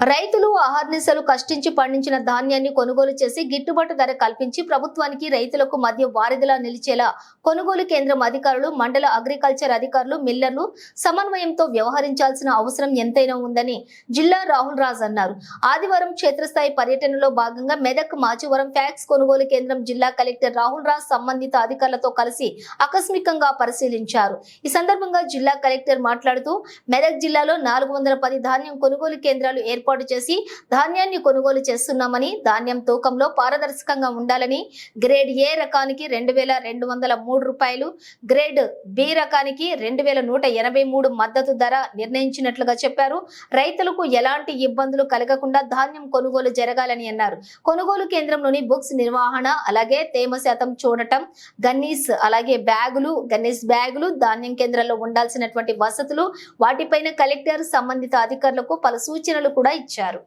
రైతులు అహర్నిశలు కష్టించి పండించిన ధాన్యాన్ని కొనుగోలు చేసి గిట్టుబాటు ధర కల్పించి ప్రభుత్వానికి రైతులకు మధ్య వారిదిలా నిలిచేలా కొనుగోలు కేంద్రం అధికారులు మండల అగ్రికల్చర్ అధికారులు మిల్లర్లు సమన్వయంతో వ్యవహరించాల్సిన అవసరం ఎంతైనా ఉందని జిల్లా రాహుల్ రాజ్ అన్నారు. ఆదివారం క్షేత్రస్థాయి పర్యటనలో భాగంగా మెదక్ మాచివరం ఫ్యాక్స్ కొనుగోలు కేంద్రం జిల్లా కలెక్టర్ రాహుల్ రాజ్ సంబంధిత అధికారులతో కలిసి ఆకస్మికంగా పరిశీలించారు. ఈ సందర్భంగా జిల్లా కలెక్టర్ మాట్లాడుతూ మెదక్ జిల్లాలో నాలుగు వందల పది ధాన్యం కొనుగోలు కేంద్రాలు ఏర్పాటు చేసి ధాన్యాన్ని కొనుగోలు చేస్తున్నామని ధాన్యం తూకంలో పారదర్శకంగా ఉండాలని గ్రేడ్ ఏ రకానికి రెండు వేల రెండు వందల మూడు రూపాయలు గ్రేడ్ బి రకానికి రెండు వేల నూట ఎనభై మూడు మద్దతు ధర నిర్ణయించినట్లుగా చెప్పారు. రైతులకు ఎలాంటి ఇబ్బందులు కలగకుండా ధాన్యం కొనుగోలు జరగాలని అన్నారు. కొనుగోలు కేంద్రంలోని బుక్స్ నిర్వహణ అలాగే తేమ శాతం చూడటం గన్నీస్ అలాగే బ్యాగులు గన్నీస్ బ్యాగులు ధాన్యం కేంద్రాల్లో ఉండాల్సినటువంటి వసతులు వాటిపైన కలెక్టర్ సంబంధిత అధికారులకు పలు సూచనలు కూడా ఇచ్చారు.